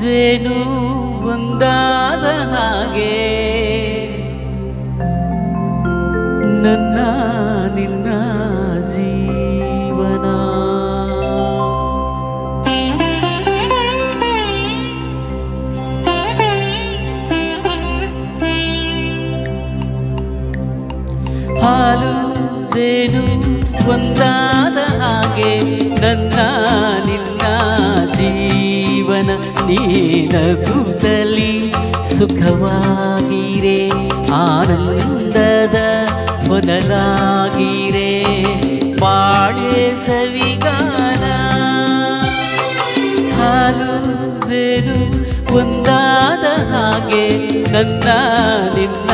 ಜೇನು ಒಂದಾದ ಹಾಗೆ. ನನ್ನ ನಿನ್ನ ಜೀವನ. ಹಾಲು ಜೇನು ಒಂದಾದ ಹಾಗೆ. ನನ್ನ ನಿನ್ನ ಜೀವನ ಕೂತಲಿ ಸುಖವಾಗಿರೆ ಆನಂದದ ಹೊನಲಾಗಿರೆ ಪಾಡೆ ಸವಿಗಾನ. ಹಾಲು ಸೇನು ಒಂದಾದ ಹಾಗೆ ನನ್ನ ನಿನ್ನ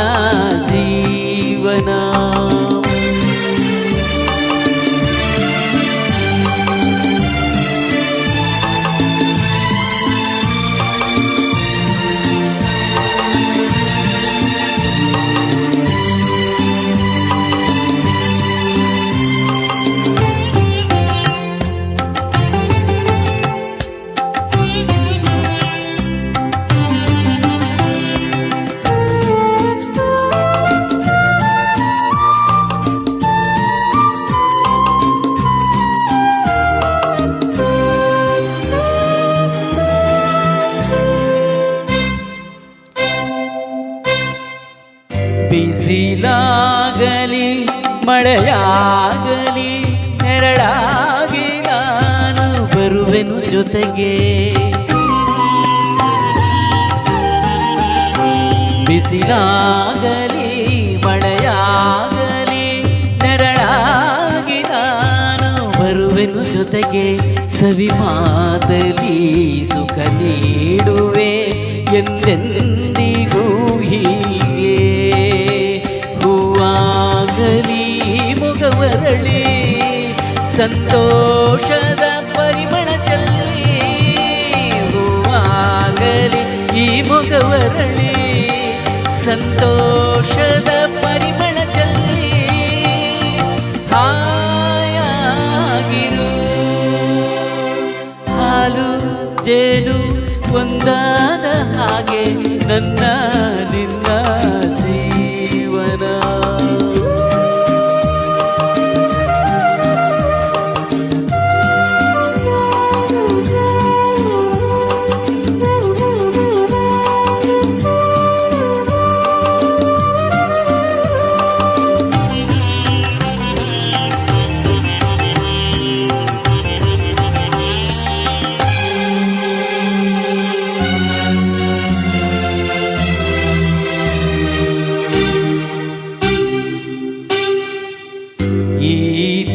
ಬಿಸಿಲಾಗಲಿ, ಮಳೆಯಾಗಲಿ, ನೆರಳಾಗಿ ನಾನು ಬರುವೆನು ಜೊತೆಗೆ. ಬಿಸಿಲಾಗಲಿ, ಮಳೆಯಾಗಲಿ, ನೆರಳಾಗಿ ನಾನು ಬರುವೆನು ಜೊತೆಗೆ. ಸವಿ ಮಾತಲಿ ಸುಖ ನೀಡುವೆ, ಎಂದೆಂದಿಗೂ ಹೀಗೆ. ಸಂತೋಷದ ಪರಿಮಳ ಚಲ್ಲಿ ಹೂವಾಗಲಿ ಈ ಮುಗವರಳಿ. ಸಂತೋಷದ ಪರಿಮಳ ಚಲ್ಲಿ ಹಾಯಾಗಿರು. ಹಾಲು ಜೇನು ಒಂದಾದ ಹಾಗೆ ನನ್ನ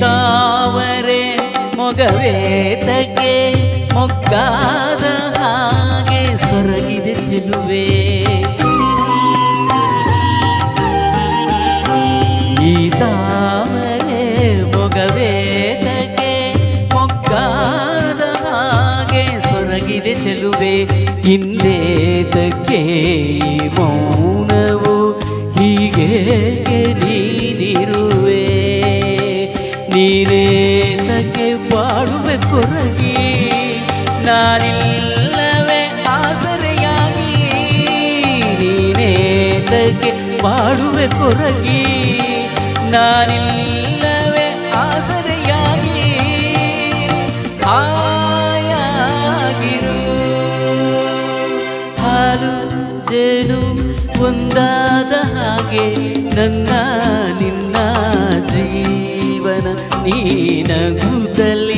ತಾವರೆ ಮೊಗವೇತಕ್ಕೆ ಮೊಗ್ಗಾದ ಹಾಗೆ ಸೊರಗಿದೆ ಚೆಲುವೆ. ಈ ತಾವರೆ ಮೊಗವೇತಕ್ಕೆ ಮೊಗ್ಗಾದ ಹಾಗೆ ಸೊರಗಿದೆ ಚೆಲುವೆ. ಹಿಂದೇತಕ್ಕೆ ಮೌನವು ಹೀಗೆ ನೀನಿರುವೆ ನೀನೇತಕ್ಕೆ ಬಾಡುವೆ ಕೊರಗಿ, ನಾನಿಲ್ಲವೇ ಆಸರೆಯಾಗಿ. ನೀನೇತಕ್ಕೆ ಬಾಡುವೆ ಕೊರಗಿ, ನಾನಿಲ್ಲವೇ ಆಸರೆಯಾಗಿ. ಆಯಾಗಿರು ಹಾಲು ಜೇನು ಒಂದಾದ ಹಾಗೆ ನಿನ್ನ ಜೀವನ ನೀನಗುತ್ತಲಿ